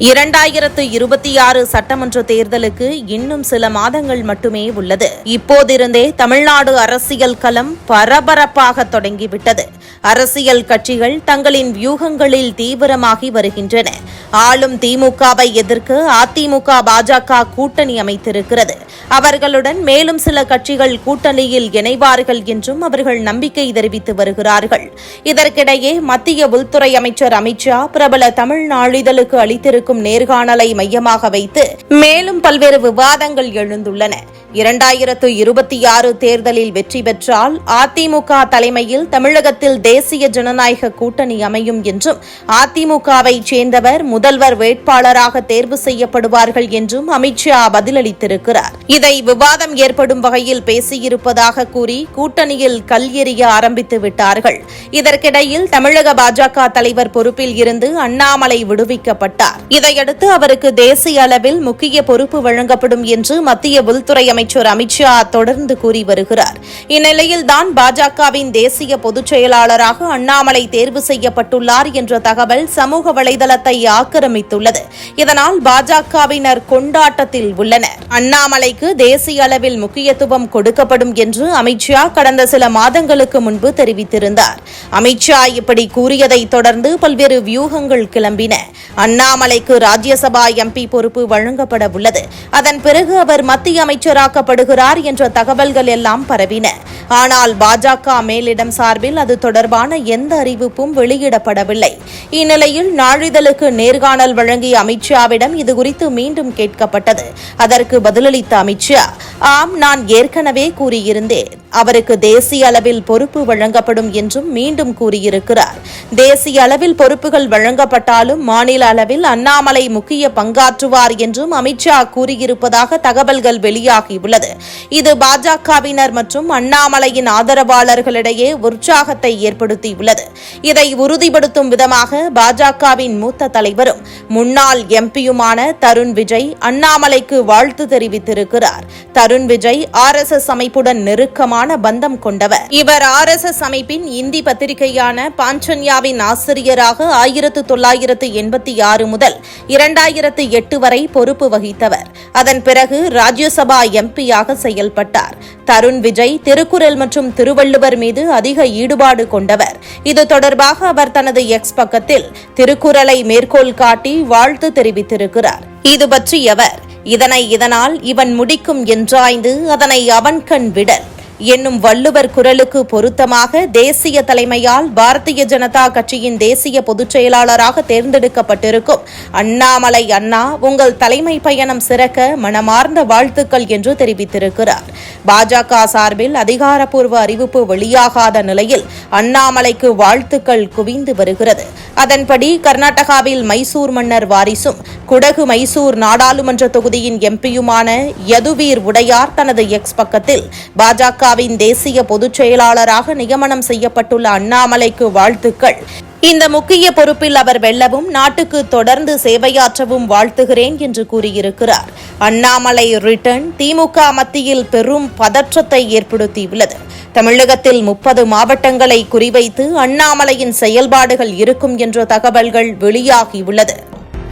இரண்டாயிரத்து இருபத்தி ஆறு சட்டமன்ற தேர்தலுக்கு இன்னும் சில மாதங்கள் மட்டுமே உள்ளது. இப்போதிருந்தே தமிழ்நாடு அரசியல் களம் பரபரப்பாக தொடங்கிவிட்டது. அரசியல் கட்சிகள் தங்களின் வியூகங்களில் தீவிரமாகி வருகின்றன. ஆளும் திமுகவை எதிர்க்க அதிமுக பாஜக கூட்டணி அமைத்திருக்கிறது. அவர்களுடன் மேலும் சில கட்சிகள் கூட்டணியில் இணைவார்கள் என்றும் அவர்கள் நம்பிக்கை தெரிவித்து வருகிறார்கள். இதற்கிடையே மத்திய உள்துறை அமைச்சர் அமித்ஷா பிரபல தமிழ் நாளிதழுக்கு அளித்திருக்கும் இருக்கும் நேர்காணலை மையமாக வைத்து மேலும் பல்வேறு விவாதங்கள் எழுந்துள்ளன. இரண்டாயிரத்து இருபத்தி ஆறு தேர்தலில் வெற்றி பெற்றால் அதிமுக தலைமையில் தமிழகத்தில் தேசிய ஜனநாயக கூட்டணி அமையும் என்றும் அதிமுகவை சேர்ந்தவர் முதல்வர் வேட்பாளராக தேர்வு செய்யப்படுவார்கள் என்றும் அமித்ஷா பதிலளித்திருக்கிறார். இதை விவாதம் ஏற்படும் வகையில் பேசியிருப்பதாக கூறி கூட்டணியில் கல் எறிய ஆரம்பித்து விட்டார்கள். இதற்கிடையில் தமிழக பாஜக தலைவர் பொறுப்பில் இருந்து அண்ணாமலை விடுவிக்கப்பட்டார். இதையடுத்து அவருக்கு தேசிய அளவில் முக்கிய பொறுப்பு வழங்கப்படும் என்று மத்திய உள்துறை அமைச்சர் அமித்ஷா தொடர்ந்து கூறி வருகிறார். இந்நிலையில்தான் பாஜகவின் தேசிய பொதுச் செயலாளராக அண்ணாமலை தேர்வு செய்யப்பட்டுள்ளார் என்ற தகவல் சமூக வலைதளத்தை ஆக்கிரமித்துள்ளது. இதனால் பாஜகவினர் கொண்டாட்டத்தில் உள்ளனர். அண்ணாமலைக்கு தேசிய அளவில் முக்கியத்துவம் கொடுக்கப்படும் என்று அமித்ஷா கடந்த சில மாதங்களுக்கு முன்பு தெரிவித்திருந்தார். அமித்ஷா இப்படி கூறியதை தொடர்ந்து பல்வேறு வியூகங்கள் கிளம்பின. அண்ணாமலை அண்ணாமலைக்கு ராஜ்யசபா எம்பி பொறுப்பு வழங்கப்பட உள்ளது. அதன் பிறகு அவர் மத்திய அமைச்சராக்கப்படுகிறார் என்ற தகவல்கள் எல்லாம் பரவின. ஆனால் பாஜக மேலிடம் சார்பில் அது தொடர்பான எந்த அறிவிப்பும் வெளியிடப்படவில்லை. இந்நிலையில் நாளிதழுக்கு நேர்காணல் வழங்கிய அமித்ஷாவிடம் இதுகுறித்து மீண்டும் கேட்கப்பட்டது. அதற்கு பதிலளித்த அமித்ஷா ஆம் நான் ஏற்கனவே கூறியிருந்தேன். அவருக்கு தேசிய அளவில் பொறுப்பு வழங்கப்படும் என்றும் மீண்டும் கூறியிருக்கிறார். தேசிய அளவில் பொறுப்புகள் வழங்கப்பட்டாலும் மாநில அளவில் அண்ணாமலை முக்கிய பங்காற்றுவார் என்றும் அமித்ஷா கூறியிருப்பதாக தகவல்கள் வெளியாகியுள்ளது. இது பாஜகவினர் மற்றும் அண்ணாமலையின் ஆதரவாளர்களிடையே உற்சாகத்தை ஏற்படுத்தியுள்ளது. இதை உறுதிப்படுத்தும் விதமாக பாஜகவின் மூத்த தலைவரும் முன்னாள் எம்பியுமான தருண் விஜய் அண்ணாமலைக்கு வாழ்த்து தெரிவித்திருக்கிறார். Tarun Vijay R S S அமைப்புடன் நெருக்கமான பந்தம் கொண்டவர். இவர் ஆர் எஸ் எஸ் அமைப்பின் இந்தி பத்திரிகையான பாஞ்சன்யாவின் ஆசிரியராக ஆயிரத்து தொள்ளாயிரத்து எண்பத்தி ஆறு முதல் இரண்டாயிரத்து எட்டு வரை பொறுப்பு வகித்தவர். அதன் பிறகு ராஜ்யசபா எம்பியாக செயல்பட்டார். தருண் விஜய் திருக்குறள் மற்றும் திருவள்ளுவர் மீது அதிக ஈடுபாடு கொண்டவர். இது தொடர்பாக அவர் தனது எக்ஸ் பக்கத்தில் திருக்குறளை மேற்கோள் காட்டி வாழ்த்து தெரிவித்திருக்கிறார். இது பற்றி அவர் இதனை இதனால் இவன் முடிக்கும் என்றாய்ந்து அதனை அவன் கண் விடல். என்னும் வள்ளுவர் குரலுக்கு பொருத்தமாக தேசிய தலைமையால் பாரதிய ஜனதா கட்சியின் தேசிய பொதுச் செயலாளராக தேர்ந்தெடுக்கப்பட்டிருக்கும் அண்ணாமலை அண்ணா உங்கள் தலைமை பயணம் சிறக்க மனமார்ந்த வாழ்த்துக்கள் என்று தெரிவித்திருக்கிறார். பாஜக சார்பில் அதிகாரப்பூர்வ அறிவிப்பு வெளியாகாத நிலையில் அண்ணாமலைக்கு வாழ்த்துக்கள் குவிந்து வருகிறது. அதன்படி கர்நாடகாவில் மைசூர் மன்னர் வாரிசும் குடகு மைசூர் நாடாளுமன்ற தொகுதியின் எம்பியுமான யதுவீர் உடையார் தனது எக்ஸ் பக்கத்தில் பாஜக பாஜகவின் தேசிய பொதுச் செயலாளராக நியமனம் செய்யப்பட்டுள்ள அண்ணாமலைக்கு வாழ்த்துக்கள். இந்த முக்கிய பொறுப்பில் அவர் வெல்லவும் நாட்டுக்கு தொடர்ந்து சேவையாற்றவும் வாழ்த்துகிறேன் என்று கூறியிருக்கிறார். அண்ணாமலை ரிட்டர்ன் திமுக மத்தியில் பெரும் பதற்றத்தை ஏற்படுத்தியுள்ளது. தமிழகத்தில் முப்பது மாவட்டங்களை குறிவைத்து அண்ணாமலையின் செயல்பாடுகள் இருக்கும் என்ற தகவல்கள் வெளியாகியுள்ளது.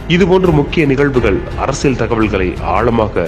இதுபோன்ற முக்கிய நிகழ்வுகள் அரசியல் தகவல்களை ஆழமாக